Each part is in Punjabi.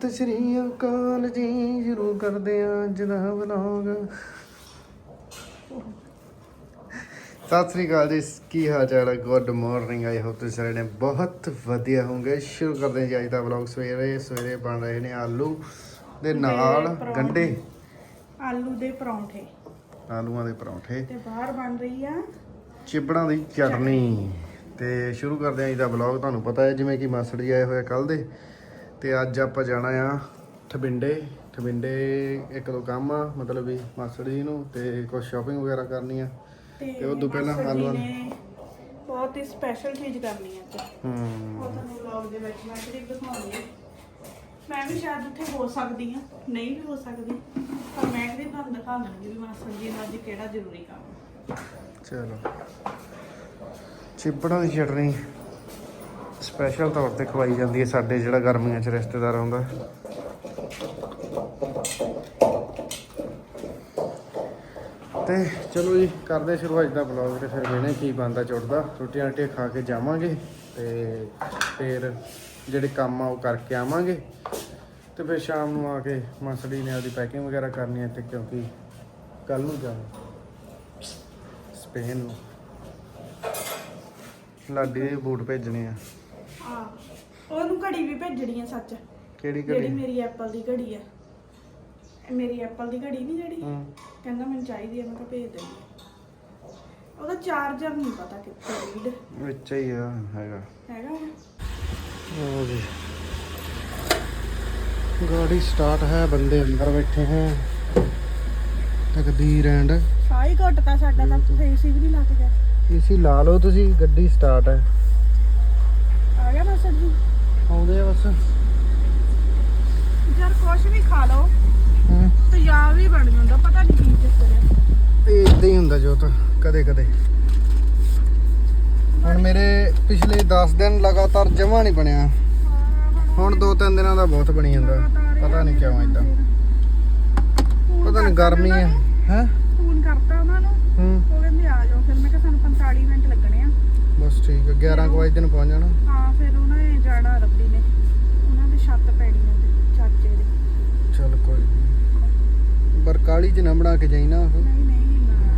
ਸਤਿ ਸ਼੍ਰੀ ਅਕਾਲ ਜੀ। ਸ਼ੁਰੂ ਕਰਦੇ ਆ ਅੱਜ ਦਾ ਵਲੌਗ ਸਤਿ ਸ਼੍ਰੀ ਅਕਾਲ ਜੀ। ਕੀ ਹਾਲ ਚਾਲ ਹੈ? ਗੁੱਡ ਮਾਰਨਿੰਗ ਆਈ ਹੋਪ ਤੁਸੀਂ ਸਾਰੇ ਨੇ ਬਹੁਤ ਵਧੀਆ ਹੋਵੋਗੇ। ਸ਼ੁਰੂ ਕਰਦੇ ਹਾਂ ਜੀ ਅੱਜ ਦਾ ਵਲੌਗ ਸਵੇਰੇ ਸਵੇਰੇ ਬਣ ਰਹੇ ਨੇ ਆਲੂ ਦੇ ਨਾਲ ਪਰੌਂਠੇ। ਗੰਡੇ ਆਲੂ ਦੇ ਪਰੌਂਠੇ। ਆਲੂਆਂ ਦੇ ਪਰੌਂਠੇ। ਤੇ ਬਾਹਰ ਬਣ ਰਹੀ ਆ ਚਿਬੜਾਂ ਦੀ ਚਟਨੀ। ਤੇ ਸ਼ੁਰੂ ਕਰਦੇ ਹਾਂ ਅੱਜ ਦਾ ਵਲੌਗ ਤੁਹਾਨੂੰ ਪਤਾ ਹੈ ਜਿਵੇਂ ਕਿ ਮਾਸੜ ਜੀ ਆਏ ਹੋਏ ਕੱਲ ਦੇ। ਤੇ ਅੱਜ ਆਪਾਂ ਜਾਣਾ ਆ ਠਬਿੰਡੇ। ਠਬਿੰਡੇ ਇੱਕ ਦੋ ਕੰਮ ਆ ਮਤਲਬ ਵੀ ਮਾਸੜ ਜੀ ਨੂੰ ਤੇ ਕੁਝ ਸ਼ਾਪਿੰਗ ਵਗੈਰਾ ਕਰਨੀ ਆ। ਤੇ ਤੇ ਉਦੋਂ ਪਹਿਲਾਂ ਨੇ ਬਹੁਤ ਹੀ ਸਪੈਸ਼ਲ ਚੀਜ਼ ਕਰਨੀ ਹੈ ਅੱਜ। ਹੂੰ। ਉਹ ਤੁਹਾਨੂੰ ਵਲੌਗ ਦੇ ਵਿੱਚ ਮੈਂ ਜਿਹੜੀ ਦਿਖਾਉਣੀ ਹੈ ਮੈਂ ਵੀ ਸ਼ਾਇਦ ਉੱਥੇ ਹੋ ਸਕਦੀ ਹਾਂ ਨਹੀਂ ਵੀ ਹੋ ਸਕਦੀ ਪਰ ਮੈਂ ਵੀ ਤੁਹਾਨੂੰ ਦਿਖਾ ਦਾਂਗੀ ਵੀ ਮਾਸਟਰ ਜੀ ਨੂੰ ਅੱਜ ਕਿਹੜਾ ਜ਼ਰੂਰੀ ਕੰਮ। ਚਲੋ। ਚਿਬੜਾਂ ਦੀ ਚਟਨੀ। ਸਪੈਸ਼ਲ ਤੌਰ ਤੇ ਖਵਾਈ ਜਾਂਦੀ ਹੈ ਸਾਡੇ ਜਿਹੜਾ ਗਰਮੀਆਂ 'ਚ ਰਿਸ਼ਤੇਦਾਰ ਆਉਂਦਾ। ਤੇ ਚਲੋ ਜੀ, ਕਰਦੇ ਸ਼ੁਰੂ ਅੱਜ ਦਾ ਬਲੌਗ ਤੇ ਫਿਰ ਵੇਣੇ ਕੀ ਬੰਦਾ ਚੁੱਟਦਾ ਰੋਟੀਆਂ ਰੋਟੀਆਂ ਖਾ ਕੇ ਜਾਵਾਂਗੇ ਤੇ ਫਿਰ ਜਿਹੜੇ ਕੰਮ ਆ ਉਹ ਕਰਕੇ ਆਵਾਂਗੇ। ਤੇ ਫਿਰ ਸ਼ਾਮ ਨੂੰ ਆ ਕੇ ਮਾਸੜੀ ਨੇ ਉਹਦੀ ਪੈਕਿੰਗ ਵਗੈਰਾ ਕਰਨੀ ਹੈ ਤੇ ਕਿਉਂਕਿ ਕੱਲ ਨੂੰ ਜਾਣਾ। ਸਪੇਨ ਨੂੰ। ਲਾਡੀ ਦੇ ਬੂਟ ਭੇਜਣੇ ਆ। ਆ ਉਹਨੂੰ ਘੜੀ ਵੀ ਭੇਜਣੀ ਹੈ ਸੱਚ। ਕਿਹੜੀ ਜਿਹੜੀ ਘੜੀ? ਮੇਰੀ ਐਪਲ ਦੀ ਘੜੀ ਹੈ ਇਹ ਮੇਰੀ ਐਪਲ ਦੀ ਘੜੀ ਨਹੀਂ ਜਿਹੜੀ? ਹੂੰ। ਕਹਿੰਦਾ ਮੈਨੂੰ ਚਾਹੀਦੀ ਹੈ ਮੈਂ ਕਿਹਾ ਭੇਜ ਦਿੰਦੀ ਉਹਦਾ ਚਾਰਜਰ ਨਹੀਂ ਪਤਾ ਕਿੱਥੇ ਰੀਡ ਵਿੱਚ ਹੀ ਆ ਹੈਗਾ। ਹੈਗਾ ਉਹ ਜੀ। ਗਾੜੀ ਸਟਾਰਟ ਹੈ ਬੰਦੇ ਅੰਦਰ ਬੈਠੇ ਹੈ। ਤਕਦੀਰ ਐਂਡ। ਸਾਹ ਹੀ ਘਟਤਾ ਸਾਡਾ ਤਾਂ ਏਸੀ ਵੀ ਨਹੀਂ ਲੱਗ ਗਿਆ। ਏਸੀ ਲਾ ਲਓ ਤੁਸੀਂ ਗੱਡੀ ਸਟਾਰਟ ਹੈ। ਮਾਸਟਰ ਜੀ। ਆਉਂਦੇ ਆ ਬਸ। ਯਾਰ ਕੁਛ ਵੀ ਖਾ ਲਓ। ਹੂੰ। ਤੇਜ਼ਾਬ ਹੀ ਬਣ ਜਾਂਦਾ ਪਤਾ ਨਹੀਂ ਕੀ ਚੱਕਰ ਹੈ ਇਹ ਇਦਾਂ ਹੀ ਹੁੰਦਾ ਜੋ ਤਾਂ ਕਦੇ ਕਦੇ। ਹੁਣ ਮੇਰੇ ਪਿਛਲੇ 10 ਦਿਨ ਲਗਾਤਾਰ ਜਮਾ ਨਹੀਂ ਬਣਿਆ। ਹੁਣ ਦੋ ਤਿੰਨ ਦਿਨਾਂ ਦਾ ਬਹੁਤ ਬਣੀ ਜਾਂਦਾ। ਪਤਾ ਨਹੀਂ ਕਿਉਂ ਇਦਾਂ ਪਤਾ ਨਹੀਂ ਗਰਮੀ ਹੈ ਹੈ? ਫੋਨ ਕਰਤਾ ਉਹਨਾਂ ਨੂੰ ਹੂੰ ਉਹ ਕਹਿੰਦੇ ਆ ਜਾਓ ਫਿਰ ਮੈਂ ਕਿਹਾ ਸਾਨੂੰ 45 ਮਿੰਟ ਲੱਗਣੇ ਆ ਬਸ ਠੀਕ ਹੈ 11 ਕੁ ਵਜੇ ਦਿਨ ਪਹੁੰਚ ਜਾਣਾ। ਹਾਂ ਫਿਰ ਉਹਨਾਂ ਨੇ ਜਾਣਾ ਰੱਬੀ ਨੇ। ਉਹਨਾਂ ਦੀ ਛੱਤ ਪੈਣੀ ਹੁੰਦੀ ਚਾਚੇ ਦੇ। ਚਲ ਕੋਈ ਨਹੀਂ ਬਰਕਾਲੀ ਚ ਨਾ ਬਣਾ ਕੇ ਜਾਈ ਨਾ ਉਹ। ਨਹੀਂ ਨਹੀਂ ਨਾ।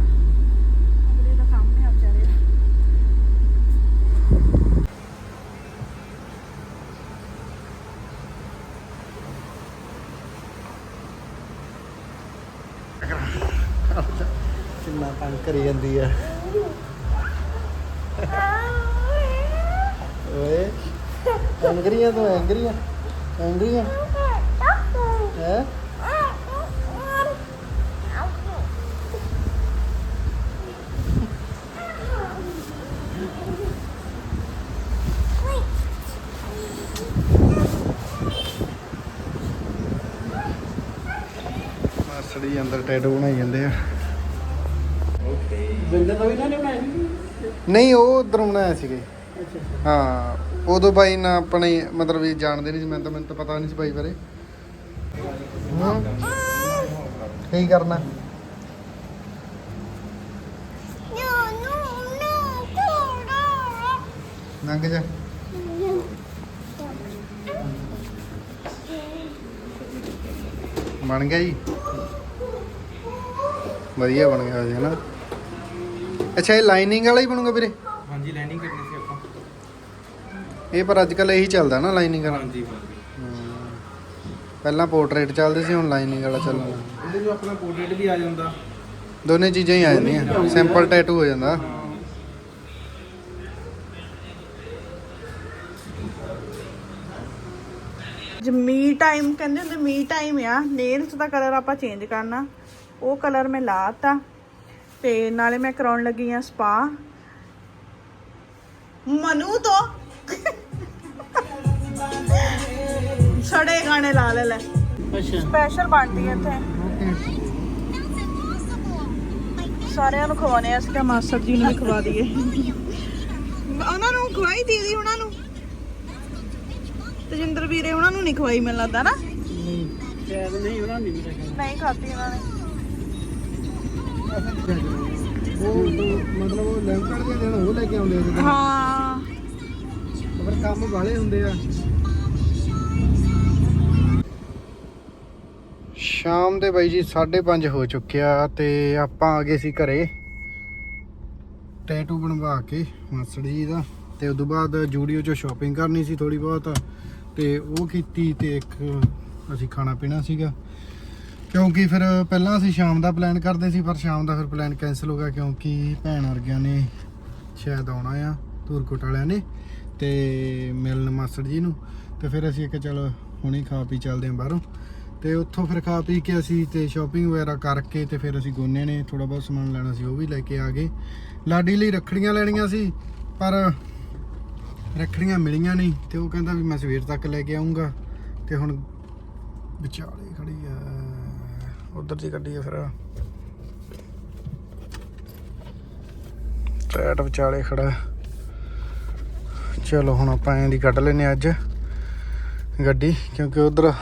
ਅਗਲੇ ਦਾ ਸਾਹਮਣੇ ਆ ਵਿਚਾਰੇ ਦਾ। ਕਿੰਨਾ ਤੰਗ ਕਰੀ ਜਾਂਦੀ ਆ। ਐਂਗਰੀ ਆ ਤੂੰ ਐਂਗਰੀ ਆ ਐਂਗਰੀ ਆ ਹੈ? ਮਾਸੜੀ ਅੰਦਰ ਟੈਟੂ ਬਣਾਈ ਜਾਂਦੇ ਆ। ਬਿੰਦਰ ਤੋਂ ਇਹਨਾਂ ਨੇ ਬਣਾਈ ਨਹੀਂ ਉਹ ਉਧਰੋਂ ਬਣਾਇਆ ਸੀਗੇ। ਹਾਂ ਉਦੋਂ ਬਾਈ ਨਾ ਆਪਣੇ ਮਤਲਬ ਵੀ ਜਾਣਦੇ ਨਹੀਂ ਸੀ, ਮੈਨੂੰ ਤਾਂ ਮੈਨੂੰ ਤਾਂ ਪਤਾ ਨਹੀਂ ਸੀ ਬਾਈ ਬਾਰੇ। ਹੂੰ। ਕੀ ਕਰਨਾ? ਲੰਘ ਜਾ। ਬਣ ਗਿਆ ਜੀ। ਵਧੀਆ ਬਣ ਗਿਆ ਜੀ ਹਨਾ। ਅੱਛਾ, ਇਹ ਲਾਈਨਿੰਗ ਵਾਲਾ ਹੀ ਬਣੂਗਾ ਵੀਰੇ? ਹਾਂਜੀ ਲੈਂਡਿੰਗ ਇਹ ਪਰ ਅੱਜ ਕੱਲ ਇਹੀ ਚੱਲਦਾ ਨਾ ਲਾਈਨਿੰਗ ਵਾਲਾ। ਹਾਂਜੀ ਹਮ। ਪਹਿਲਾਂ ਪੋਰਟਰੇਟ ਚੱਲਦੇ ਸੀ ਹੁਣ ਲਾਈਨਿੰਗ ਵਾਲਾ ਚੱਲਦਾ। ਇਹਦੇ ਵਿੱਚ ਆਪਣਾ ਪੋਰਟਰੇਟ ਵੀ ਆ ਜਾਂਦਾ। ਦੋਨੇ ਚੀਜ਼ਾਂ ਹੀ ਆ ਜਾਂਦੀਆਂ। ਸਿੰਪਲ ਟੈਟੂ ਹੋ ਜਾਂਦਾ। ਮੀ ਟਾਈਮ ਕਹਿੰਦੇ ਹੁੰਦੇ ਮੀ ਟਾਈਮ ਆ। ਨੇਲਸ ਦਾ ਕਲਰ ਆਪਾਂ ਚੇਂਜ ਕਰਨਾ। ਉਹ ਕਲਰ ਮੈਂ ਲਾਤਾ। ਤੇ ਨਾਲੇ ਮੈਂ ਕਰਾਉਣ ਲੱਗੀ ਆ ਸਪਾ ਮਨੂ ਤੋਂ ਛੜੇ ਗਾਣੇ ਲਾ ਲੈ ਲੈ। ਅੱਛਾ। ਸਪੈਸ਼ਲ ਬਣਦੀ ਹੈ ਇੱਥੇ। ਸਾਰਿਆਂ ਨੂੰ ਖਵਾਉਣੇ ਆ ਅਸੀਂ ਕਿਹਾ ਮਾਸਟਰ ਜੀ ਨੂੰ ਵੀ ਖਵਾ ਦਈਏ। ਉਹਨਾਂ ਨੂੰ ਖਵਾਈ ਦੀਦੀ ਉਹਨਾਂ ਨੂੰ। ਤਜਿੰਦਰ ਵੀਰੇ ਉਹਨਾਂ ਨੂੰ ਨਹੀਂ ਖਵਾਈ ਮੈਨੂੰ ਲੱਗਦਾ ਨਾ। ਸ਼ਾਇਦ ਨਹੀਂ ਉਹਨਾਂ ਨੇ ਵੀ ਨਹੀਂ ਖਾਧੀ ਉਹਨਾਂ ਨੇ। ਉਹ ਮਤਲਬ ਉਹ ਲੈਂਟਰ ਦੇ ਦਿਨ ਉਹ ਲੈ ਕੇ ਆਉਂਦੇ ਹਾਂ। ਪਰ ਕੰਮ ਵਾਲੇ ਹੁੰਦੇ ਆ। ਸ਼ਾਮ ਦੇ ਬਾਈ ਜੀ 5:30 ਹੋ ਚੁੱਕਿਆ ਤੇ ਆਪਾਂ ਆ ਗਏ ਸੀ ਘਰੇ। ਟੈਟੂ ਬਣਵਾ ਕੇ ਮਾਸੜ ਜੀ ਦਾ। ਤੇ ਉਦੋਂ ਬਾਅਦ ਜੂਡੀਓ ਚੋਂ ਸ਼ਾਪਿੰਗ ਕਰਨੀ ਸੀ ਥੋੜੀ ਬਹੁਤ। ਤੇ ਉਹ ਕੀਤੀ ਤੇ ਇੱਕ ਅਸੀਂ ਖਾਣਾ ਪੀਣਾ ਸੀਗਾ। ਕਿਉਂਕਿ ਫਿਰ ਪਹਿਲਾਂ ਅਸੀਂ ਸ਼ਾਮ ਦਾ ਪਲਾਨ ਕਰਦੇ ਸੀ, ਪਰ ਸ਼ਾਮ ਦਾ ਫਿਰ ਪਲਾਨ ਕੈਨਸਲ ਹੋ ਗਿਆ ਕਿਉਂਕਿ ਭੈਣ ਵਰਗਿਆਂ ਨੇ ਸ਼ਾਇਦ ਆਉਣਾ ਆ, ਧੂਰਕੋਟ ਵਾਲਿਆਂ ਨੇ ਤੇ ਮਿਲਣ ਮਾਸਟਰ ਜੀ ਨੂੰ। ਤੇ ਫਿਰ ਅਸੀਂ ਕਿ ਚਲ ਹੁਣੇ ਖਾ ਪੀ ਚੱਲਦੇ ਆਂ ਬਾਹਰੋਂ। ਤੇ ਉੱਥੋਂ ਫਿਰ ਖਾ ਪੀ ਕੇ ਅਸੀਂ ਤੇ ਸ਼ਾਪਿੰਗ ਵਗੈਰਾ ਕਰਕੇ ਤੇ ਫਿਰ ਅਸੀਂ ਗੋਨੇ ਨੇ ਥੋੜਾ ਬਹੁਤ ਸਮਾਨ ਲੈਣਾ ਸੀ, ਉਹ ਵੀ ਲੈ ਕੇ ਆ ਗਏ। ਲਾਡੀ ਲਈ ਰੱਖੜੀਆਂ ਲੈਣੀਆਂ ਸੀ, ਪਰ ਰੱਖੜੀਆਂ ਮਿਲੀਆਂ ਨਹੀਂ ਤੇ ਉਹ ਕਹਿੰਦਾ ਵੀ ਮੈਂ ਸਵੇਰ ਤੱਕ ਲੈ ਕੇ ਆਉਂਗਾ ਤੇ ਹੁਣ ਵਿਚਾਲੇ ਖੜੀ ਆ, ਉਧਰ ਦੀ ਗੱਡੀ ਆ ਫਿਰ। ਟਰੈਟ ਵਿਚਾਲੇ ਖੜਾ। ਚਲੋ ਹੁਣ ਆਪਾਂ ਐਂ ਦੀ ਕੱਢ ਲੈਨੇ ਅੱਜ ਗੱਡੀ, ਕਿਉਂਕਿ ਉਧਰ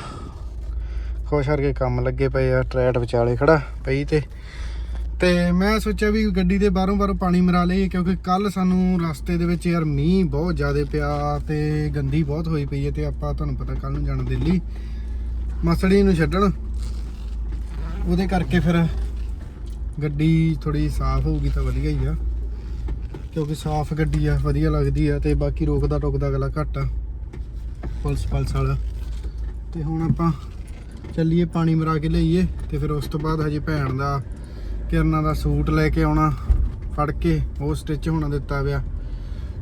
ਖੁਸ਼ ਕਰਕੇ ਕੰਮ ਲੱਗੇ ਪਏ ਆ ਟਰੈਟ ਵਿਚਾਲੇ ਖੜਾ ਪਈ ਤੇ। ਤੇ ਮੈਂ ਸੋਚਿਆ ਵੀ ਗੱਡੀ ਦੇ ਬਾਹਰੋਂ ਬਾਹਰੋਂ ਪਾਣੀ ਮਰਾ ਲਈਏ, ਕਿਉਂਕਿ ਕੱਲ ਸਾਨੂੰ ਰਸਤੇ ਦੇ ਵਿੱਚ ਯਾਰ ਮੀਂਹ ਬਹੁਤ ਜ਼ਿਆਦਾ ਪਿਆ ਤੇ ਗੰਦੀ ਬਹੁਤ ਹੋਈ ਪਈ ਹੈ ਤੇ ਆਪਾਂ ਤੁਹਾਨੂੰ ਪਤਾ ਕੱਲ ਨੂੰ ਜਾਣਾ ਦਿੱਲੀ। ਮਸੜੀ ਨੂੰ ਛੱਡਣ। ਉਹਦੇ ਕਰਕੇ ਫਿਰ ਗੱਡੀ ਥੋੜੀ ਸਾਫ਼ ਹੋਊਗੀ ਤਾਂ ਵਧੀਆ ਹੀ ਆ। ਕਿਉਂਕਿ ਸਾਫ਼ ਗੱਡੀ ਆ, ਵਧੀਆ ਲੱਗਦੀ ਆ ਤੇ ਬਾਕੀ ਰੋਕਦਾ ਟੋਕਦਾ ਗਲਾ ਘੱਟ ਆ। ਪੁਲਿਸ ਪਲਸ ਵਾਲਾ। ਤੇ ਹੁਣ ਆਪਾਂ ਚੱਲੀਏ, ਪਾਣੀ ਮਰਾ ਕੇ ਲਈਏ ਤੇ ਫਿਰ ਉਸ ਤੋਂ ਬਾਅਦ ਹਜੇ ਭੈਣ ਦਾ, ਕਿਰਨਾਂ ਦਾ ਸੂਟ ਲੈ ਕੇ ਆਉਣਾ, ਫੜ ਕੇ ਉਹ ਸਟਿਚ ਹੋਣਾ ਦਿੱਤਾ ਪਿਆ।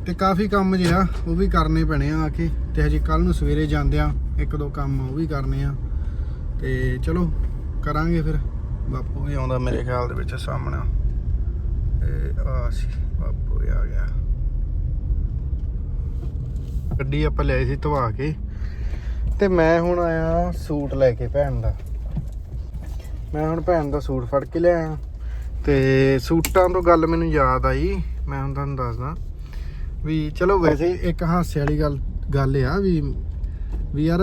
ਤੇ ਕਾਫੀ ਕੰਮ ਜਿਹਾ, ਉਹ ਵੀ ਕਰਨੇ ਪੈਣੇ ਆ ਆ ਕੇ। ਤੇ ਹਜੇ ਕੱਲ ਨੂੰ ਸਵੇਰੇ ਜਾਂਦੇ ਆ, ਇੱਕ ਦੋ ਕੰਮ ਉਹ ਵੀ ਕਰਨੇ ਆ। ਤੇ ਚਲੋ, ਕਰਾਂਗੇ ਫਿਰ। ਬਾਪੂ ਵੀ ਆਉਂਦਾ ਮੇਰੇ ਖਿਆਲ ਦੇ ਵਿੱਚ ਸਾਹਮਣੇ। ਇਹ ਆ ਸੀ, ਬਾਪੂ ਵੀ ਆ ਗਿਆ। ਗੱਡੀ ਆਪਾਂ ਲੈ ਸੀ ਧਵਾ ਕੇ। ਤੇ ਮੈਂ ਹੁਣ ਆਇਆ ਸੂਟ ਲੈ ਕੇ ਭੈਣ ਦਾ। ਮੈਂ ਹੁਣ ਭੈਣ ਦਾ ਸੂਟ ਫੜ ਕੇ ਲਿਆਇਆ। ਤੇ ਸੂਟਾਂ ਤੋਂ ਗੱਲ ਮੈਨੂੰ ਯਾਦ ਆਈ, ਮੈਂ ਹੁਣ ਤੁਹਾਨੂੰ ਦੱਸਦਾ। ਵੀ ਚਲੋ ਵੈਸੇ ਇੱਕ ਹਾਸੇ ਵਾਲੀ ਗੱਲ ਗੱਲ ਆ ਵੀ ਵੀ ਯਾਰ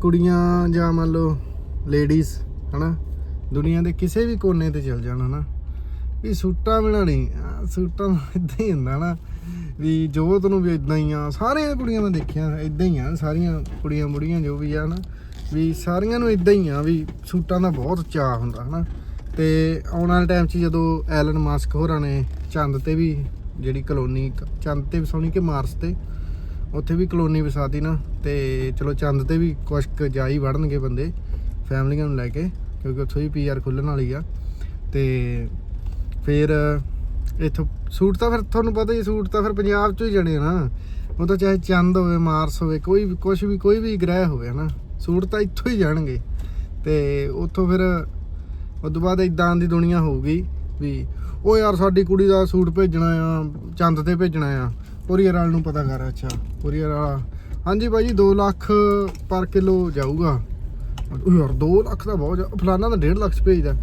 ਕੁੜੀਆਂ ਜਾਂ ਮੰਨ ਲਓ ਲੇਡੀਜ਼ ਹਨਾ, ਦੁਨੀਆ ਦੇ ਕਿਸੇ ਵੀ ਕੋਨੇ ਤੇ ਚਲ ਜਾਣ ਨਾ ਵੀ ਸੂਟਾਂ ਬਿਨਾਂ ਨਹੀਂ, ਸੂਟਾਂ ਇਦਾਂ ਹੀ ਹੁੰਦਾ ਨਾ। ਵੀ ਜੋਤ ਨੂੰ ਵੀ ਇਦਾਂ ਹੀ ਆ ਸਾਰੀਆਂ ਕੁੜੀਆਂ ਮੈਂ ਦੇਖਿਆ ਇਦਾਂ ਹੀ ਆ, ਸਾਰੀਆਂ ਕੁੜੀਆਂ ਮੁੜੀਆਂ ਜੋ ਵੀ ਆ ਨਾ ਵੀ ਸਾਰੀਆਂ ਨੂੰ ਇਦਾਂ ਹੀ ਆ ਵੀ ਸੂਟਾਂ ਦਾ ਬਹੁਤ ਚਾਹ ਹੁੰਦਾ ਹਨਾ। ਤੇ ਆਉਣ ਵਾਲੇ ਟਾਈਮ 'ਚ ਜਦੋਂ ਐਲਨ ਮਾਸਕ ਹੋਰਾਂ ਨੇ ਚੰਦ ਤੇ ਵੀ ਜਿਹੜੀ ਕਲੋਨੀ, ਚੰਦ ਤੇ ਵਸਾਉਣੀ ਕਿ ਮਾਰਸ ਤੇ, ਉੱਥੇ ਵੀ ਕਲੋਨੀ ਵਸਾਤੀ ਨਾ, ਤੇ ਚਲੋ ਚੰਦ ਤੇ ਵੀ ਕੁਛ ਕੁ ਜਾ ਹੀ ਵੜਨਗੇ ਬੰਦੇ, ਫੈਮਲੀਆਂ ਨੂੰ ਲੈ ਕੇ, ਕਿਉਂਕਿ ਉੱਥੋਂ ਹੀ ਪੀਆਰ ਖੁੱਲਣ ਵਾਲੀ ਆ। ਤੇ ਫਿਰ ਇੱਥੋਂ ਸੂਟ ਤਾਂ ਫਿਰ ਤੁਹਾਨੂੰ ਪਤਾ ਹੀ ਸੂਟ ਤਾਂ ਫਿਰ ਪੰਜਾਬ ਚੋਂ ਹੀ ਜਣੇ ਨਾ। ਉਹ ਤਾਂ ਚਾਹੇ ਚੰਦ ਹੋਵੇ, ਮਾਰਸ ਹੋਵੇ, ਕੋਈ ਵੀ ਕੁਝ ਵੀ ਕੋਈ ਵੀ ਗ੍ਰਹਿ ਹੋਵੇ ਹਨਾ ਸੂਟ ਤਾਂ ਇੱਥੋਂ ਹੀ ਜਾਣਗੇ। ਤੇ ਉੱਥੋਂ ਫਿਰ ਉਸ ਤੋਂ ਬਾਅਦ ਇਦਾਂ ਦੀ ਦੁਨੀਆ ਹੋਊਗੀ ਵੀ, ਉਹ ਯਾਰ ਸਾਡੀ ਕੁੜੀ ਦਾ ਸੂਟ ਭੇਜਣਾ ਆ, ਚੰਦ ਤੇ ਭੇਜਣਾ ਆ, ਕੋਰੀਅਰ ਵਾਲ ਨੂੰ ਪਤਾ ਕਰ, ਅੱਛਾ, ਕੋਰੀਅਰ ਵਾਲਾ। ਹਾਂਜੀ ਭਾਈ ਜੀ 2 ਲੱਖ ਪਰ ਕਿਲੋ ਜਾਊਗਾ। ਉਹ ਯਾਰ 2 ਲੱਖ ਦਾ ਬਹੁਤ ਜ਼ਿਆ- ਫਲਾਨਾ ਤਾਂ 1.5 ਲੱਖ ਚ ਭੇਜਦਾ।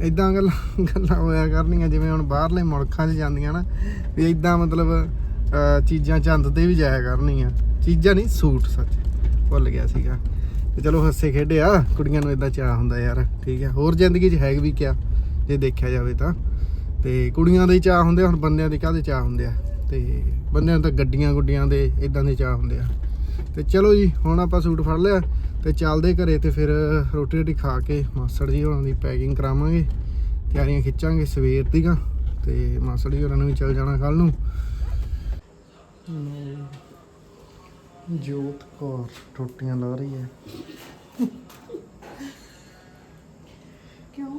ਇਦਾਂ ਗੱਲਾਂ ਗੱਲਾਂ ਹੋਇਆ ਕਰਨੀਆਂ ਜਿਵੇਂ ਹੁਣ ਬਾਹਰਲੇ ਮੁਲਕਾਂ 'ਚ ਜਾਂਦੀਆਂ ਨਾ ਵੀ ਇਦਾਂ ਮਤਲਬ ਚੀਜ਼ਾਂ ਚੰਦ ਤੇ ਵੀ ਜਾਇਆ ਕਰਨੀਆਂ। ਚੀਜ਼ਾਂ ਨਹੀਂ ਸੂਟ ਸੱਚ। ਭੁੱਲ ਗਿਆ ਸੀਗਾ। ਤੇ ਚਲੋ ਹੱਸੇ ਖੇਡੇ ਆ ਕੁੜੀਆਂ ਨੂੰ ਇਦਾਂ ਚਾਹ ਹੁੰਦਾ ਯਾਰ ਠੀਕ ਹੈ ਹੋਰ ਜ਼ਿੰਦਗੀ 'ਚ ਹੈ ਵੀ ਕਿਆ ਜੇ ਦੇਖਿਆ ਜਾਵੇ ਤਾਂ। ਤੇ ਕੁੜੀਆਂ ਦੇ ਹੀ ਚਾਹ ਹੁੰਦੇ ਆ, ਹੁਣ ਬੰਦਿਆਂ ਦੇ ਕਾਹਦੇ ਚਾਹ ਹੁੰਦੇ ਆ? ਤੇ ਬੰਦਿਆਂ ਨੂੰ ਤਾਂ ਗੱਡੀਆਂ ਗੁੱਡੀਆਂ ਦੇ ਇਦਾਂ ਦੇ ਚਾਹ ਹੁੰਦੇ ਆ। ਤੇ ਚਲੋ ਜੀ ਹੁਣ ਆਪਾਂ ਸੂਟ ਫੜ ਲਿਆ। ਤੇ ਚੱਲਦੇ ਘਰੇ ਤੇ ਫਿਰ ਰੋਟੀ ਰੋਟੀ ਖਾ ਕੇ ਮਾਸੜ ਜੀ ਹੋਰਾਂ ਦੀ ਪੈਕਿੰਗ ਕਰਾਵਾਂਗੇ ਤਿਆਰੀਆਂ ਖਿੱਚਾਂਗੇ ਸਵੇਰ ਦੀਆਂ ਤੇ ਮਾਸੜ ਜੀ ਹੋਰਾਂ ਨੂੰ ਵੀ ਚੱਲ ਜਾਣਾ ਕੱਲ ਨੂੰ। ਜੋਤ ਕੌਰ ਰੋਟੀਆਂ ਲਾ ਰਹੀ ਹੈ। ਕਿਉਂ?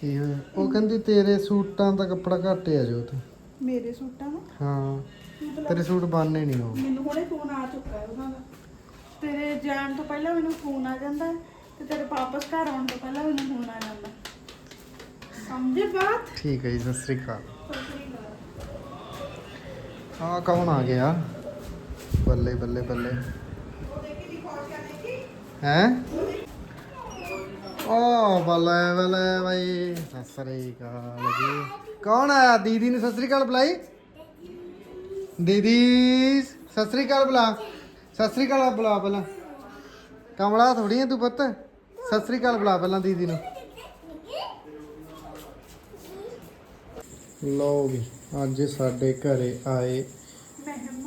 ਕੀ ਹੋਇਆ? ਉਹ ਕਹਿੰਦੀ ਤੇਰੇ ਸੂਟਾਂ ਦਾ ਕੱਪੜਾ ਘੱਟ ਆ ਜੋਤ। ਮੇਰੇ ਸੂਟਾਂ ਨੂੰ ਹਾਂ ਤੇਰੇ ਸੂਟ ਬਣਨੇ ਨਹੀਂ ਉਹ। ਮੈਨੂੰ ਹੁਣੇ ਫੋਨ ਆ ਚੁੱਕਾ ਹੈ ਉਹਨਾਂ ਦਾ। ਤੇਰੇ ਜਾਣ ਤੋਂ ਪਹਿਲਾਂ ਮੈਨੂੰ ਫੋਨ ਆ ਜਾਂਦਾ ਤੇ ਤੇਰੇ ਵਾਪਸ ਘਰ ਆਉਣ ਤੋਂ ਪਹਿਲਾਂ ਮੈਨੂੰ ਫੋਨ ਆ ਜਾਂਦਾ। ਸਮਝੇ ਬਾਤ? ਠੀਕ ਹੈ ਜੀ ਸਤਿ ਸ੍ਰੀ ਅਕਾਲ। ਹਾਂ ਕੌਣ ਆ ਗਿਆ? ਬੱਲੇ ਬੱਲੇ ਬੱਲੇ। ਹੈ? ਓ ਬੱਲੇ ਬੱਲੇ ਬਾਈ ਸਤਿ ਸ੍ਰੀ ਅਕਾਲ ਜੀ। ਕੌਣ ਆਇਆ? ਦੀਦੀ ਨੂੰ ਸਤਿ ਸ੍ਰੀ ਅਕਾਲ ਬੁਲਾਈ। ਦੀਦੀ ਸਤਿ ਸ੍ਰੀ ਅਕਾਲ ਬੁਲਾ। ਸਤਿ ਸ੍ਰੀ ਅਕਾਲ ਬੁਲਾ ਪਹਿਲਾਂ। ਕਮਲਾ ਥੋੜੀ ਹੈ ਤੂੰ ਪੁੱਤ? ਸਤਿ ਸ੍ਰੀ ਅਕਾਲ ਬੁਲਾ ਪਹਿਲਾਂ ਦੀਦੀ ਨੂੰ। ਲਓ ਵੀ ਅੱਜ ਸਾਡੇ ਘਰੇ ਆਏ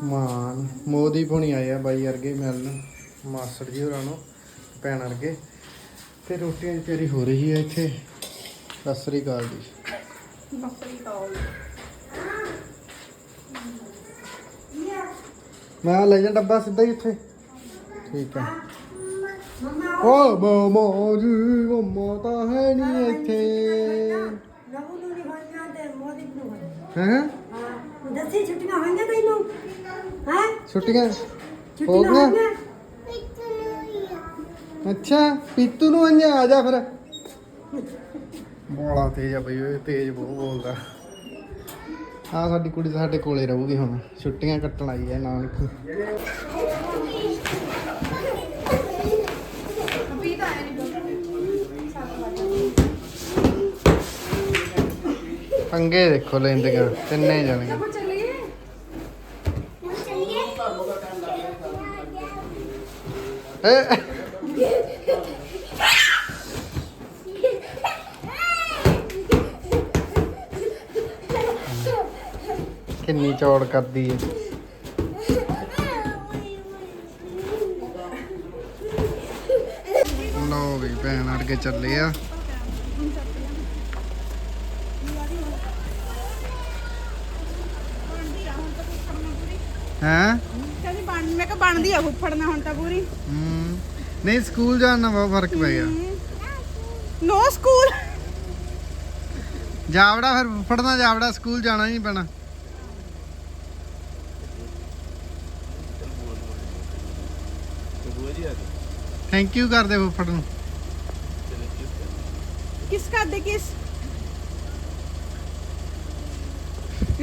ਮਾਨ ਮੋਦੀ ਭੁਣੀ ਆਏ ਆ ਬਾਈ ਵਰਗੇ ਮਿਲਣ ਮਾਸੜ ਜੀ ਹੋਰਾਂ ਨੂੰ, ਭੈਣ ਵਰਗੇ। ਤੇ ਰੋਟੀਆਂ ਦੀ ਤਿਆਰੀ ਹੋ ਰਹੀ ਹੈ ਇੱਥੇ। ਸਤਿ ਸ੍ਰੀ ਅਕਾਲ ਜੀ। ਬੱਕਰੀ ਕਾਲ ਮੈਂ ਲੈ ਜਾ ਡੱਬਾ ਸਿੱਧਾ ਹੀ ਉੱਥੇ। ਠੀਕ ਹੈ। ਓ ਮਮਾ ਜੀ ਮਮਾ ਤਾਂ ਹੈ ਨਹੀਂ ਇੱਥੇ। ਨੂੰ ਨਹੀਂ ਹੋਈਆਂ ਤੇ ਮੋਦੀ ਨੂੰ ਹੋਈਆਂ। ਹੈ? ਹਾਂ ਦੱਸੀ ਛੁੱਟੀਆਂ ਹੋਈਆਂ ਤੈਨੂੰ? ਹੈ? ਛੁੱਟੀਆਂ? ਹੋ ਛੁੱਟੀਆਂ ਗਈਆਂ? ਹੋਈਆਂ? ਅੱਛਾ ਪੀਤੂ ਨੂੰ ਅੰਜਾ ਆ ਜਾ ਫਿਰ। ਬੋਲਾ ਤੇਜ ਆ ਬਈ ਓਏ ਤੇਜ ਬਹੁਤ ਬੋਲਦਾ। ਆ ਸਾਡੀ ਕੁੜੀ ਸਾਡੇ ਕੋਲੇ ਰਹੂਗੀ ਹੁਣ। ਛੁੱਟੀਆਂ ਕੱਟਣ ਆਈ ਹੈ ਨਾਨਕੀ। ਪੰਗੇ ਦੇਖੋ ਲੈਂਦੀਆਂ ਤਿੰਨੇ ਜਣੀਆਂ ਏ। ਕਿੰਨੀ ਚੌੜ ਕਰਦੀ ਏ। ਲਓ ਵੀ ਭੈਣ ਅੜ ਕੇ ਚੱਲੇ ਆ। ਹੈਂ? ਕਹਿੰਦੀ ਬਣ ਮੈਂ ਕਿਹਾ ਬਣਦੀ ਆ ਫੁੱਫੜਨਾ ਹੁਣ ਤਾਂ ਪੂਰੀ। ਹਮ, ਨਹੀਂ ਸਕੂਲ ਜਾਣ ਨਾਲ ਬਹੁਤ ਫ਼ਰਕ ਪੈ ਗਿਆ। ਨੋ ਸਕੂਲ। ਜਾਵੜਾ ਫਿਰ ਫੜਨਾ ਜਾਵੜਾ ਸਕੂਲ ਜਾਣਾ ਹੀ ਨਹੀਂ ਪੈਣਾ। ਥੈਂਕ ਯੂ ਕਰਦੇ ਫੁੱਫੜ ਨੂੰ। ਕਿਸ ਕਰਦੇ ਕਿਸ?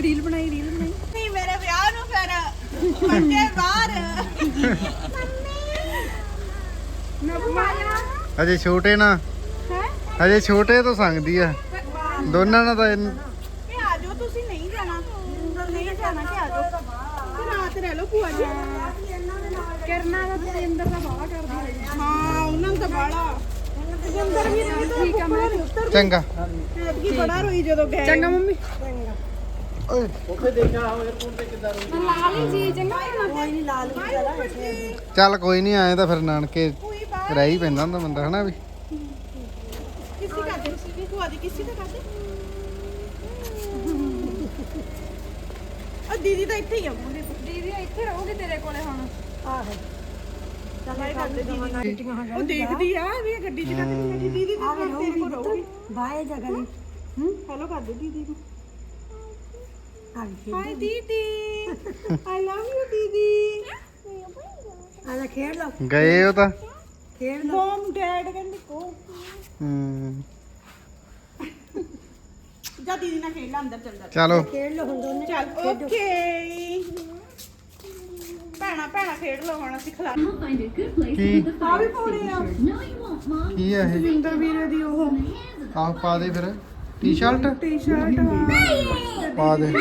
ਰੀਲ ਬਣਾਈ ਰੀਲ ਬਣਾਈ। ਨਹੀਂ ਮੇਰੇ ਵਿਆਹ ਨੂੰ ਫਿਰ ਮੰਡੇ ਬਾਹਰ ਬੁਲਾਇਆ ਅਜੇ ਛੋਟੇ ਨਾ। ਹੈ? ਅਜੇ ਛੋਟੇ ਤੋਂ ਸੰਗਦੀ ਆ। ਦੋਨਾਂ ਨਾਲ ਤਾਂ ਕਿ ਆ ਜਾਓ ਤੁਸੀਂ ਨਹੀਂ ਜਾਣਾ। ਨਹੀਂ ਜਾਣਾ ਕਿ ਆ ਜਾਓ। ਰਾਤ ਰਹਿ ਲਓ ਭੂਆ ਜੀ। ਕਰਨਾ ਦਾ ਤੇ ਅੰਦਰ ਦਾ ਬਾਹਲਾ ਕਰਦੀ ਹੈ ਹਾਂ ਉਹਨਾਂ ਨੂੰ ਤਾਂ ਬਾਹਲਾ। ਅੰਦਰ ਵੀ ਠੀਕ ਆ ਮੈਂ ਉੱਤਰ ਚੰਗਾ। ਕੀ ਬੜਾ ਰੋਈ ਜਦੋਂ ਗਏ। ਚੰਗਾ ਮੰਮੀ। ਓਏ। ਲਾਲ ਹੀ ਜੀ ਚੰਗਾ ਕੋਈ ਨਹੀਂ ਲਾਲ ਕੀ ਕਰਾ ਇੱਥੇ ਚੱਲ ਕੋਈ ਨਹੀਂ ਆਏ ਤਾਂ ਫਿਰ ਨਾਨਕੇ ਰਹਿ ਹੀ ਪੈਂਦਾ ਹੁੰਦਾ ਬੰਦਾ ਹਨਾ ਵੀ? ਕਿਸੇ ਕਰਦੇ ਸੀ ਭੂਆ ਦੀ ਕਿਸੇ ਦਾ ਕਰਦੇ ਆ ਦੀਦੀ ਤਾਂ ਇੱਥੇ ਹੀ ਆ। ਮੁੰਡੇ ਦੀਦੀ ਇੱਥੇ ਰਹੋਗੇ ਤੇਰੇ ਕੋਲੇ ਹੁਣ। ਆਹੋ। ਚੱਲ ਬਾਏ ਕਰਦੇ ਦੀਦੀ ਉਹ ਦੇਖਦੀ ਆ ਵੀ ਇਹ ਗੱਡੀ ਚ ਕੱਢਦੀ ਹੈ ਦੀਦੀ ਤਾਂ ਆਵੇ ਤੇਰੇ ਕੋਲ ਰਹੂਗੀ ਰਹੂਗੀ ਬਾਏ ਜਗ੍ਹਾ ਨਹੀਂ ਹੂੰ? ਹੈਲੋ ਕਰ ਦੇ ਦੀਦੀ ਨੂੰ। ਆ ਗਈ ਹਾਈ ਦੀਦੀ। ਆਈ ਲਵ ਯੂ ਦੀਦੀ। ਆ ਜਾ ਖੇਡ ਲਓ। ਗਏ ਉਹ ਤਾਂ। ਖੇਡ ਲਓ। ਮਮ ਡੈਡ ਕਹਿੰਦੇ ਕੋ ਹੂੰ। ਜਾ ਦੀਦੀ ਨਾਲ ਖੇਡ ਲੈ ਅੰਦਰ ਚੱਲ ਜਾ। ਚਲੋ। ਖੇਡ ਲਓ ਹੁਣ ਦੋਨੇ। ਚੱਲ ਓਕੇ ਭੈਣਾ ਭੈਣਾ ਖੇਡ ਲਓ ਹੁਣ ਅਸੀਂ ਖਿਲਾ You'll find a good place Ki? to put the ਆ ਵੀ fire ਪਾਉਣੇ ਆ No, you won't, Mom. ਕੀ ਆ ਇਹ? ਜਿੰਦਰ ਵੀਰੇ ਦੀ ਉਹ। ਆਹ ਪਾ ਦੇ ਫਿਰ। ਟੀ-ਸ਼ਰਟ ਟੀ-ਸ਼ਰਟ ਪਾ ਦੇ।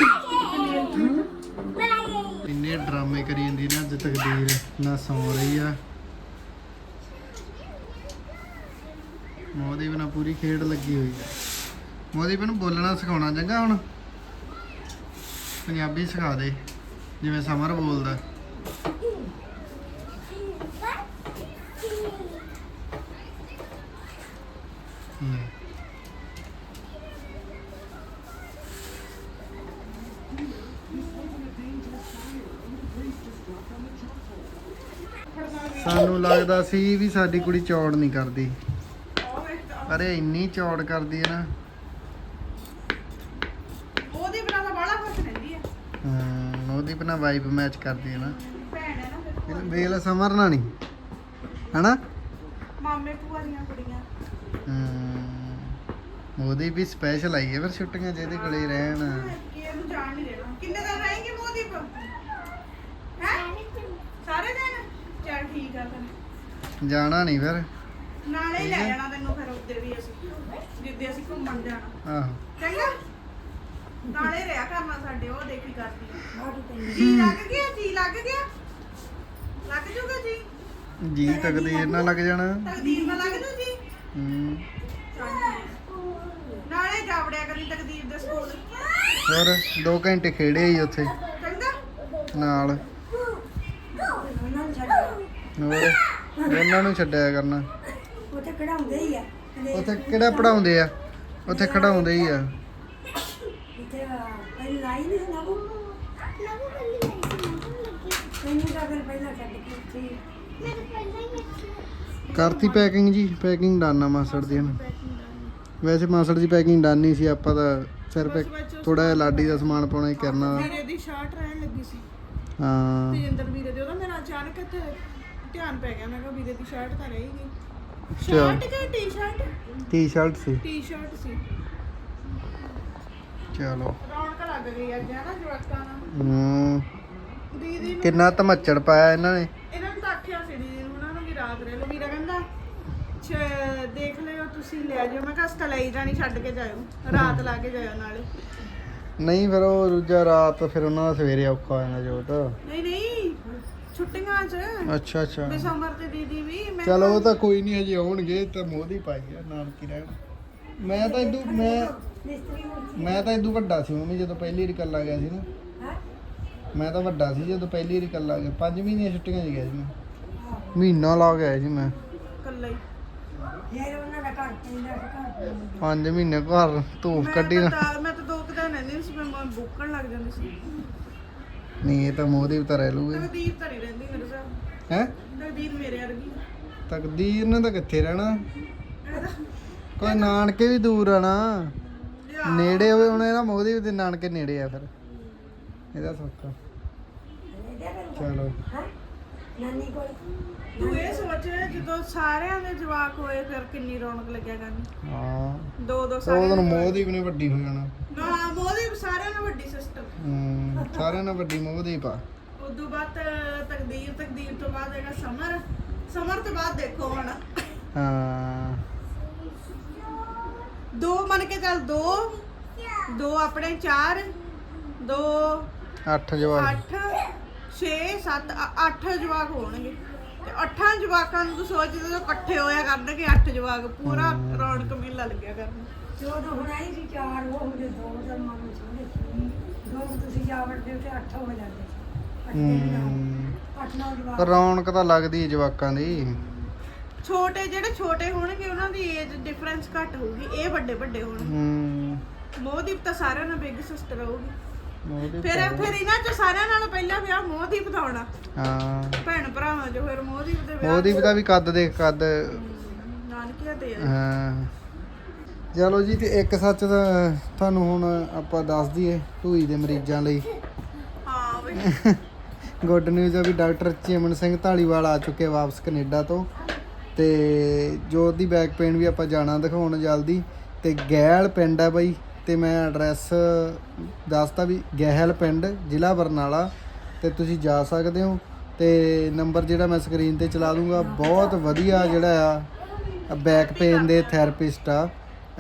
ਇੰਨੇ ਡਰਾਮੇ ਕਰੀ ਜਾਂਦੀ ਨਾ ਅੱਜ ਤਕਦੀਰ ਨਾ ਸੌ ਰਹੀ ਆ। ਮੋਦੀਪ ਨਾਲ ਪੂਰੀ ਖੇਡ ਲੱਗੀ ਹੋਈ ਆ। ਮੋਦੀਪ ਨੂੰ ਬੋਲਣਾ ਸਿਖਾਉਣਾ ਚੰਗਾ ਹੁਣ। ਪੰਜਾਬੀ ਸਿਖਾ ਦੇ ਜਿਵੇਂ ਸਮਰ ਬੋਲਦਾ। ਸਾਨੂੰ ਲੱਗਦਾ ਸੀ ਵੀ ਸਾਡੀ ਕੁੜੀ ਚੌੜ ਨਹੀਂ ਕਰਦੀ। ਇਹ ਇੰਨੀ ਚੌੜ ਕਰਦੀ ਹੈ ਨਾ। ਉਹਦੇ ਬਿਨਾਂ ਤਾਂ ਬੜਾ ਖੁਸ਼ ਰਹਿੰਦੀ ਆ ਹਮ, ਉਹਦੀ ਬਣਾ ਵਾਈਬ ਮੈਚ ਕਰਦੀ ਹੈ ਨਾ। ਹੈ ਵੇਲ ਸਮਰਨਾ ਨਹੀਂ ਹਨਾ? ਮਾਮੇ ਭੂਆ ਦੀਆਂ ਕੁੜੀਆਂ। ਹਮ, ਉਹਦੀ ਵੀ ਸਪੈਸ਼ਲ ਆਈ ਹੈ ਫਿਰ ਛੁੱਟੀਆਂ ਜਿਹਦੇ ਕੋਲੇ ਰਹਿਣ। ਕਿ ਇਹਨੂੰ ਜਾਣ ਨਹੀਂ ਦੇਣਾ। ਕਿੰਨੇ ਦਿਨ ਰਹੇਂਗੇ ਮੋਦੀਪ ਹੈ? ਸਾਰੇ ਦਿਨ? ਚਲ ਠੀਕ ਆ ਫਿਰ। ਜਾਣਾ ਨਹੀਂ ਫਿਰ। ਨਾਲੇ ਹੀ ਲੈ ਜਾਣਾ ਤੈਨੂੰ ਫਿਰ ਉੱਧਰ ਵੀ ਅਸੀਂ। ਜਿੱਦੇ ਅਸੀਂ ਘੁੰਮਣ ਜਾਣਾ। ਆਹੋ। ਚੰਗਾ? ਨਾਲੇ ਰਿਆ ਕਰਨਾ ਸਾਡੇ ਉਹ ਦੇਖੀ ਕਰਦੀ। ਆ। ਜੀ ਲੱਗ ਗਿਆ ਜੀ ਲੱਗ ਗਿਆ। ਲੱਗ ਜੂਗਾ ਜੀ? ਜੀ ਤਕਦੀਰ ਨਾ ਲੱਗ ਜਾਣਾ। ਤਕਦੀਰ ਨਾਲ ਲੱਗ ਜੂ ਜੀ? ਨਾਲੇ ਜਾਵੜਿਆ ਕਰੀ ਤਕਦੀਰ ਦੇ ਸਕੂਲ। ਹੋਰ 2 ਘੰਟੇ ਖੇੜੇ ਹੀ ਉੱਥੇ। ਚੰਗਾ। ਨਾਲ। ਨੂੰ ਹੋਰ ਉਹਨਾਂ ਨੂੰ ਛੱਡਿਆ ਕਰਨਾ। ਉੱਥੇ ਖੜਾਉਂਦੇ ਹੀ ਆ। ਉੱਥੇ ਕਿਹੜਾ ਪੜਾਉਂਦੇ ਆ? ਉੱਥੇ ਖੜਾਉਂਦੇ ਹੀ ਆ। ਇੱਥੇ ਪਹਿਲਾਂ ਲਾਈ ਨਹੀਂ ਸੀ ਤੈਨੂੰ ਤਾਂ ਫਿਰ ਪਹਿਲਾਂ ਛੱਡ ਕੇ ਉੱਥੇ ਕਰਤੀ ਪੈਕਿੰਗ ਜੀ ਪੈਕਿੰਗ ਡਾਨਾ ਮਾਸੜ ਦੀ ਹੁਣ। ਵੈਸੇ ਮਾਸੜ ਦੀ ਪੈਕਿੰਗ ਡਾਨ ਸੀ ਆਪਾਂ ਤਾਂ ਸਿਰਫ ਥੋੜਾ ਜਿਹਾ ਲਾਡੀ ਦਾ ਸਮਾਨ ਪਾਉਣਾ ਹੀ ਕਰਨਾ। ਵੀਰੇ ਦੀ ਸ਼ਰਟ ਰਹਿਣ ਲੱਗੀ ਸੀ। ਹਾਂ। ਤੇਜਿੰਦਰ ਵੀਰੇ ਦੇ ਉਹਦਾ ਮੇਰਾ ਅਚਾਨਕ ਇੱਥੇ ਧਿਆਨ ਪੈ ਗਿਆ। ਮੈਂ ਕਿਹਾ ਵੀਰੇ ਦੀ ਸ਼ਰਟ ਤਾਂ ਰਹੀ ਗਈ ਸ਼ਰਟ ਕਿ ਟੀ-ਸ਼ਰਟ ਟੀ-ਸ਼ਰਟ ਸੀ। ਟੀ-ਸ਼ਰਟ ਸੀ। ਚਲੋ। ਰੌਣਕ ਲੱਗ ਗਈ ਅੱਜ ਹੈ ਨਾ ਜਵਾਕਾਂ ਨਾਲ। ਹੂੰ। ਦੀਦੀ ਨੂੰ ਕਿੰਨਾ ਧਮੱਚੜ ਪਾਇਆ ਇਹਨਾਂ ਨੇ? ਇਹਨਾਂ ਨੂੰ ਤਾਂ ਆਖਿਆ ਸੀ ਦੀਦੀ ਨੂੰ ਉਹਨਾਂ ਨੂੰ ਵੀ ਰਾਤ ਰਹਿ ਲਓ। ਵੀਰਾ ਕਹਿੰਦਾ "ਛ- ਦੇਖ ਲਿਓ ਤੁਸੀਂ ਲੈ ਜਾਓ ਮੈਂ ਕਿਹਾ ਅਸਤਾ ਲਈ ਜਾਣੀ ਛੱਡ ਕੇ ਜਾਇਓ। ਰਾਤ ਲਾ ਕੇ ਜਾਇਓ ਨਾਲੇ। ਨਹੀਂ ਫਿਰ ਉਹ ਦੂਜਾ ਰਾਤ ਫਿਰ ਉਹਨਾਂ ਦਾ ਸਵੇਰੇ ਔਖਾ ਹੋ ਜਾਣਾ ਜੋਤ। ਨਹੀਂ ਨਹੀਂ ਛੁੱਟੀਆਂ 'ਚ। ਅੱਛਾ ਅੱਛਾ। ਦਸੰਬਰ ਤੇ ਦੀਦੀ ਵੀ ਮੈਂ ਚਲੋ ਉਹ ਤਾਂ ਕੋਈ ਨਹੀਂ ਹਜੇ ਆਉਣਗੇ ਤਾਂ ਮੋਦੀ ਪਾਈ ਆ ਨਾਨਕੀ ਰਹਿਣ। ਮੈਂ ਤਾਂ ਇਦੂ ਮੈਂ ਮੈਂ ਤਾਂ ਇਦੂ ਵੱਡਾ ਸੀ ਮੰਮੀ ਜਦੋਂ ਪਹਿਲੀ ਵਾਰੀ ਕੱਲਾ ਗਿਆ ਸੀ ਨਾ। ਹੈ? ਮੈਂ ਤਾਂ ਵੱਡਾ ਸੀ ਜਦੋਂ ਪਹਿਲੀ ਵਾਰੀ ਕੱਲਾ ਗਿਆ 5 ਮਹੀਨੇ ਛੁੱਟੀਆਂ 'ਚ ਗਿਆ ਸੀ ਮੈਂ। ਮਹੀਨਾ ਲਾ ਗਿਆ ਸੀ ਮੈਂ। ਇਕੱਲਾ ਹੀ। ਫਿਰ ਉਹਨਾਂ ਦਾ ਘਰ ਪੈਂਦਾ ਸੀ ਘਰ ਪੈਂਦਾ 5 ਮਹੀਨੇ ਘਰ ਧੂਫ ਮੈਂ ਕੱਢੀ ਨਾ। ਤਾਂ- ਮੈਂ ਤਾਂ ਦੋ ਕੁ ਦਿਨ ਰਹਿੰਦੀ ਸੀ ਮੈਂ ਮਨ ਬੁੱਕਣ ਲੱਗ ਜਾਂਦੀ ਸੀ। ਨਹੀਂ ਇਹ ਤਾਂ ਮੋਦੀ ਤਾਂ ਰਹਿ ਲੂਗੇ। ਤਕਦੀਰ ਤਾਂ ਨਹੀਂ ਰਹਿੰਦੀ ਮੇਰੇ ਸਾਹ ਹੈ? ਤਕਦੀਰ ਮੇਰੇ ਵਰਗੀ। ਤਕਦੀਰ ਨੇ ਤਾਂ ਕਿੱਥੇ ਰਹਿਣਾ? ਕੋਈ ਨਾਨਕੇ ਵੀ ਦੂਰ ਆ ਨਾ। ਨੇੜੇ ਹੋਵੇ ਹੁਣ ਇਹਦਾ ਮੋਦੀ ਦੇ ਨਾਨਕੇ ਨੇੜੇ ਆ ਫਿਰ। ਇਹਦਾ ਸੌਖਾ ਚਲੋ। ਹੈ? ਨਾਨੀ ਕੋਲ। ਤੂੰ ਇਹ ਸੋਚ ਜਦੋਂ ਸਾਰਿਆਂ ਦੇ ਜਵਾਕ ਹੋਏ ਫਿਰ ਕਿੰਨੀ ਰੌਣਕ ਲੱਗਿਆ ਕਰਨੀ? ਹਾਂ। ਦੋ ਦੋ ਤਾਂ ਸਾਰਿਆਂ ਉਹਦੋਂ ਮੋਦੀ ਵੀ ਨੇ ਵੱਡੀ ਹੋ ਜਾਣਾ। ਨਾ ਮੋਦੀ ਸਾਰਿਆਂ ਨੂੰ ਵੱਡੀ ਸਿਸਟਰ ਹੂੰ ਸਾਰਿਆਂ ਨਾਲ ਵੱਡੀ ਮੋਦੀ ਪਾ ਉਦੋਂ ਬਾਅਦ ਤਕਦੀਰ ਤਕਦੀਰ ਤੋਂ ਬਾਅਦ ਹੈਗਾ ਸਮਰ। ਸਮਰ ਤੋਂ ਬਾਅਦ ਦੇਖੋ ਹੁਣ। ਹਾਂ। ਦੋ ਮੰਨ ਕੇ ਚੱਲ ਦੋ। ਦੋ ਆਪਣੇ ਚਾਰ। ਦੋ ਅੱਠ ਜਵਾਬ 8 6 7 8 ਜਵਾਕ ਹੋਣਗੇ। ਤੇ ਅੱਠਾਂ ਜਵਾਕਾਂ ਨੂੰ ਤੂੰ ਸੋਚ ਜਦੋਂ ਇਕੱਠੇ ਹੋਇਆ ਕਰਨਗੇ ਅੱਠ ਜਵਾਕ ਪੂਰਾ ਰੌਣਕ ਮੇਲਾ ਲੱਗਿਆ ਕਰਨਾ। ਚੌਦਾਂ ਹੁਣ ਆਈ ਸੀ ਚਾਰ ਉਹ ਹੁੰਦੇ ਦੋ ਜਨ ਮਾਨੂੰ ਸੀ ਦੋ ਕੁ ਤੁਸੀਂ ਜਾ ਵੜਦੇ ਤੇ ਅੱਠ ਹੋ ਜਾਂਦੇ ਅੱਠ ਨੌ ਜਵਾਕ। ਰੌਣਕ ਤਾਂ ਲੱਗਦੀ ਹੈ ਜਵਾਕਾਂ ਦੀ। ਛੋਟੇ ਜਿਹੜੇ ਛੋਟੇ ਹੋਣਗੇ ਉਹਨਾਂ ਦੀ ਏਜ ਡਿਫਰੈਂਸ ਘੱਟ ਹੋਊਗੀ ਇਹ ਵੱਡੇ ਵੱਡੇ ਹੋਣਗੇ। ਹੂੰ। ਮੋਹਦੀਪ ਤਾਂ ਸਾਰਿਆਂ ਨਾਲ ਬਿਗ ਸਿਸਟਰ ਹੋਊਗੀ ਮੋਦੀ ਫਿਰ ਫਿਰ ਇਹਨਾਂ ਚ ਸਾਰਿਆਂ ਨਾਲੋਂ ਪਹਿਲਾਂ ਵਿਆਹ ਮੋਹਦੀਪ ਦਾ ਹੋਣਾ। ਹਾਂ। ਭੈਣ ਭਰਾਵਾਂ ਚ ਫਿਰ ਮੋਹਦੀਪ ਦੇ ਵਿਆਹ ਮੋਦੀ ਦਾ ਵੀ ਕੱਦ ਦੇਖ ਕੱਦ। ਨਾਨਕਿਆਂ ਤੇ ਆ। ਹਾਂ। ਚਲੋ ਜੀ ਤੇ ਇੱਕ ਸੱਚ ਤਾਂ ਤੁਹਾਨੂੰ ਹੁਣ ਆਪਾਂ ਦੱਸ ਦਈਏ ਢੂਈ ਦੇ ਮਰੀਜ਼ਾਂ ਲਈ। ਹਾਂ ਬਈ। ਗੁੱਡ ਨਿਊਜ਼ ਆ ਵੀ ਡਾਕਟਰ ਚਿਮਨ ਸਿੰਘ ਢਾਲੀਵਾਲ ਆ ਚੁੱਕੇ ਵਾਪਸ ਕੈਨੇਡਾ ਤੋਂ। ਤੇ ਜੋ ਉਹਦੀ ਬੈਕ ਪੇਨ ਵੀ ਆਪਾਂ ਜਾਣਾ ਦਿਖਾਉਣ ਜਲਦੀ। ਤੇ ਗਹਿਲ ਪਿੰਡ ਆ ਬਾਈ। ਤੇ ਮੈਂ ਐਡਰੈਸ ਦੱਸਤਾ ਵੀ ਗਹਿਲ ਪਿੰਡ ਜ਼ਿਲ੍ਹਾ ਬਰਨਾਲਾ ਤੇ ਤੁਸੀਂ ਜਾ ਸਕਦੇ ਹੋ। ਤੇ ਨੰਬਰ ਜਿਹੜਾ ਮੈਂ ਸਕਰੀਨ ਤੇ ਚਲਾ ਦੂੰਗਾ ਬਹੁਤ ਵਧੀਆ ਜਿਹੜਾ ਆ ਬੈਕ ਪੇਨ ਦੇ ਥੈਰੇਪਿਸਟ ਆ।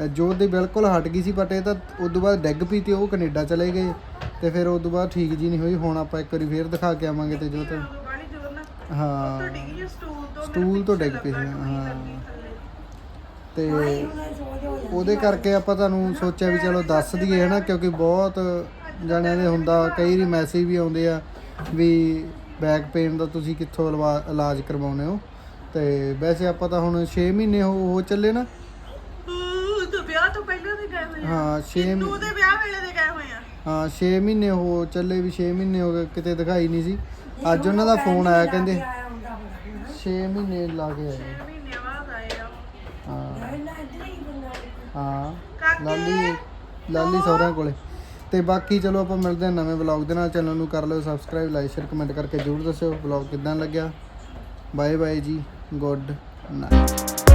ਜੋ ਉਹਦੀ ਬਿਲਕੁਲ ਹਟ ਗਈ ਸੀ ਬਟ ਇਹ ਤਾਂ ਉਸ ਤੋਂ ਬਾਅਦ ਡਿੱਗ ਪਈ ਤੇ ਉਹ ਕੈਨੇਡਾ ਚਲੇ ਗਏ। ਤੇ ਫਿਰ ਉਸ ਤੋਂ ਬਾਅਦ ਠੀਕ ਜੀ ਨਹੀਂ ਹੋਈ ਹੁਣ ਆਪਾਂ ਇੱਕ ਵਾਰੀ ਫੇਰ ਦਿਖਾ ਕੇ ਆਵਾਂਗੇ ਤੇ ਜੋ ਤਾਂ ਹਾਂ। ਸਟੂਲ ਤੋਂ ਡਿੱਗ ਪਈ ਸੀ, ਹਾਂ। ਤੇ ਉਹਦੇ ਕਰਕੇ ਆਪਾਂ ਤੁਹਾਨੂੰ ਸੋਚਿਆ ਵੀ ਚਲੋ ਦੱਸ ਦਈਏ ਹਨਾ ਕਿਉਂਕਿ ਬਹੁਤ ਜਣਿਆਂ ਦੇ ਹੁੰਦਾ ਕਈ ਵਾਰੀ ਮੈਸੇਜ ਵੀ ਆਉਂਦੇ ਆ ਵੀ ਬੈਕ ਪੇਨ ਦਾ ਤੁਸੀਂ ਕਿੱਥੋਂ ਇਲਾਜ ਕਰਵਾਉਨੇ ਹੋ। ਤੇ ਵੈਸੇ ਆਪਾਂ ਤਾਂ ਹੁਣ 6 ਮਹੀਨੇ ਹੋ ਹੋ ਚੱਲੇ ਨਾ। ਤਾਂ ਵਿਆਹ ਤੋਂ ਪਹਿਲਾਂ ਦੇ ਗਏ ਹੋਏ ਹਾਂ 6 ਤੂੰ ਦੇ ਵਿਆਹ ਵੇਲੇ ਦੇ ਗਏ ਹੋਏ ਆ। ਹਾਂ 6 ਮਹੀਨੇ ਹੋ ਚੱਲੇ ਵੀ 6 ਮਹੀਨੇ ਹੋ ਗਏ ਕਿਤੇ ਦਿਖਾਈ ਨਹੀਂ ਸੀ। ਅੱਜ ਉਹਨਾਂ ਦਾ ਫੋਨ ਆਇਆ ਕਹਿੰਦੇ ਆਇਆ ਹੁੰਦਾ ਹੁੰਦਾ 6 ਮਹੀਨੇ ਲਾ ਕੇ ਆਏ ਹਾਂ ਲਾਲੀ ਲਾਲੀ ਸਹੁਰਿਆਂ ਕੋਲੇ। ਤੇ ਬਾਕੀ ਚਲੋ ਆਪਾਂ ਮਿਲਦੇ ਹਾਂ ਨਵੇਂ ਵਲੌਗ ਦੇ ਨਾਲ। ਚੈਨਲ ਨੂੰ ਕਰ ਲਿਓ ਸਬਸਕ੍ਰਾਈਬ ਲਾਈਕ ਸ਼ੇਅਰ ਕਮੈਂਟ ਕਰਕੇ ਜਰੂਰ ਦੱਸਿਓ। ਵਲੌਗ ਕਿਦਾਂ ਲੱਗਿਆ? ਬਾਏ ਬਾਏ ਜੀ। Good night